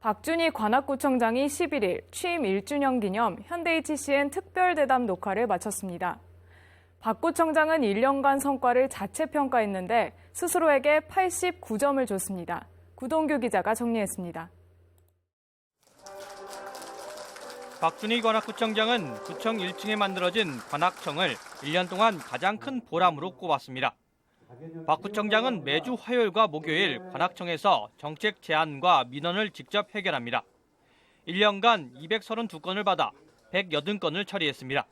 박준희 관악구청장이 11일 취임 1주년 기념 현대HCN 특별대담 녹화를 마쳤습니다. 박 구청장은 1년간 성과를 자체 평가했는데 스스로에게 89점을 줬습니다. 구동규 기자가 정리했습니다. 박준희 관악구청장은 구청 1층에 만들어진 관악청을 1년 동안 가장 큰 보람으로 꼽았습니다. 박 구청장은 매주 화요일과 목요일 관악청에서 정책 제안과 민원을 직접 해결합니다. 1년간 232건을 받아 180건을 처리했습니다.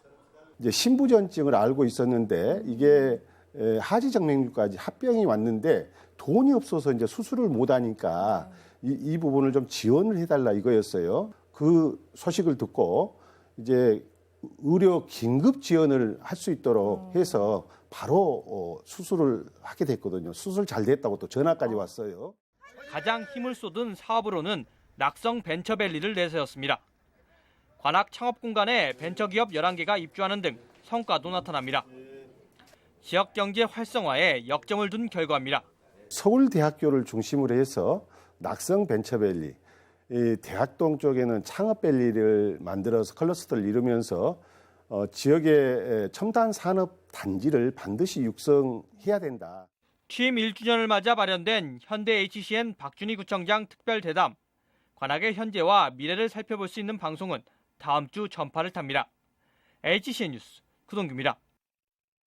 이제 신부전증을 알고 있었는데 이게 에, 하지 정맥류까지 합병이 왔는데 돈이 없어서 이제 수술을 못 하니까 이, 이 부분을 좀 지원을 해달라 이거였어요. 그 소식을 듣고 이제 의료 긴급 지원을 할 수 있도록 해서 바로 어, 수술을 하게 됐거든요. 수술 잘 됐다고 또 전화까지 왔어요. 가장 힘을 쏟은 사업으로는 낙성 벤처밸리를 내세웠습니다. 관악 창업 공간에 벤처기업 11개가 입주하는 등 성과도 나타납니다. 지역 경제 활성화에 역점을 둔 결과입니다. 서울대학교를 중심으로 해서 낙성 벤처밸리, 이 대학동 쪽에는 창업밸리를 만들어서 클러스터를 이루면서 어, 지역의 첨단 산업 단지를 반드시 육성해야 된다. 취임 1주년을 맞아 마련된 현대 HCN 박준희 구청장 특별 대담. 관악의 현재와 미래를 살펴볼 수 있는 방송은 다음 주 전파를 탑니다. HCN 뉴스 구동규입니다.